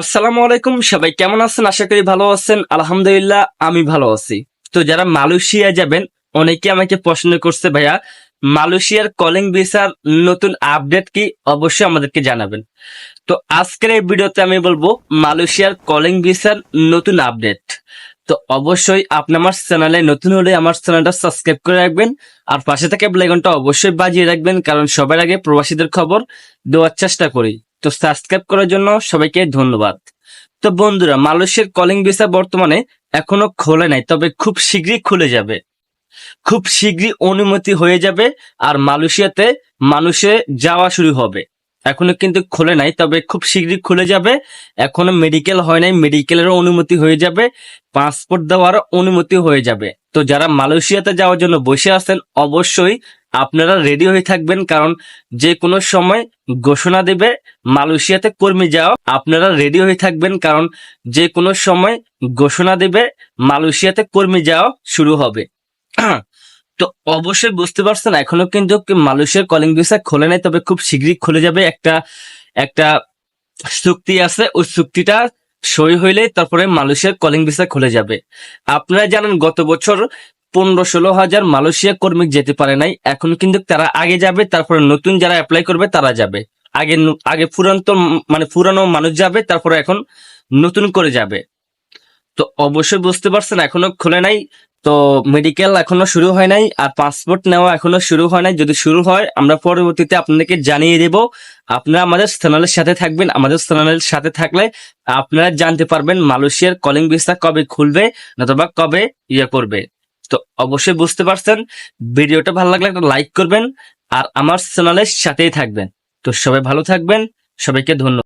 আসসালামু আলাইকুম, সবাই কেমন আছেন? আশা করি ভালো আছেন। আলহামদুলিল্লাহ, আমি ভালো আছি। তো যারা মালয়েশিয়া যাবেন, অনেকে আমাকে প্রশ্ন করছে, ভাইয়া, মালয়েশিয়ার কলিং ভিসার নতুন আপডেট কি? অবশ্যই আমাদেরকে জানাবেন। তো আজকের এই ভিডিওতে আমি বলব, মালয়েশিয়ার কলিং ভিসার নতুন আপডেট তো অবশ্যই আপনি আমার চ্যানেলে নতুন হলে আমার চ্যানেলটা সাবস্ক্রাইব করে রাখবেন, আর পাশে থেকে বেলাইকনটা অবশ্যই বাজিয়ে রাখবেন, কারণ সবার আগে প্রবাসীদের খবর দেওয়ার চেষ্টা করি। তো সাবস্ক্রাইব করার জন্য সবাইকে ধন্যবাদ। তো বন্ধুরা, মালয়েশিয়ার কলিং ভিসা বর্তমানে এখনও খোলে নাই, তবে খুব শীঘ্রই খুলে যাবে। খুব শীঘ্রই অনুমতি হয়ে যাবে আর মালয়েশিয়াতে মানুষে যাওয়া শুরু হবে। এখনও কিন্তু খোলে নাই, তবে খুব শীঘ্রই খুলে যাবে। এখনও মেডিকেল হয় নাই মেডিকেলেরও অনুমতি হয়ে যাবে পাসপোর্ট দেওয়ারও অনুমতি হয়ে যাবে। তো যারা মালয়েশিয়াতে যাওয়ার জন্য বসে আছেন, অবশ্যই আপনারা রেডি হয়ে থাকবেন, কারণ যে কোনো সময় ঘোষণা দেবে মালয়েশিয়াতে কর্মী যাও, আপনারা রেডি হয়ে থাকবেন, কারণ যে কোনো সময় ঘোষণা দেবে মালয়েশিয়াতে কর্মী যাওয়া শুরু হবে। তো অবশ্যই বুঝতে পারছেন, এখনও কিন্তু মালয়েশিয়ার কলিং ভিসা খোলে নাই, তবে খুব শীঘ্রই খুলে যাবে। একটা একটা চুক্তি আছে, ওই চুক্তিটা সই হইলে তারপরে মালয়েশিয়ার কলিং ভিসা খুলে যাবে। আপনারা জানেন গত বছর পনেরো ষোলো হাজার মালয়েশিয়া কর্মী যেতে পারে নাই। এখন কিন্তু তারা আগে যাবে, তারপরে নতুন যারা অ্যাপ্লাই করবে তারা যাবে। আগে আগে পুরান্ত মানে পুরানো মানুষ যাবে, তারপরে এখন নতুন করে যাবে। তো অবশ্যই বুঝতে পারছেন, এখনও খুলে নাই। তো মেডিকেল এখনও শুরু হয় নাই, আর পাসপোর্ট নেওয়া এখনও শুরু হয় নাই। যদি শুরু হয়, আমরা পরবর্তীতে আপনাদেরকে জানিয়ে দেব। আপনারা আমাদের চ্যানেলের সাথে থাকবেন। আমাদের চ্যানেলের সাথে থাকলে আপনারা জানতে পারবেন মালয়েশিয়ার কলিং ভিসা কবে খুলবে, নতুবা কবে ইয়ে করবে। তো অবশ্যই বুঝতে পারছেন। ভিডিওটা ভালো লাগলে একটা লাইক করবেন আর আমার চ্যানেলের সাথেই থাকবেন। তো সবাই ভালো থাকবেন। সবাইকে ধন্যবাদ।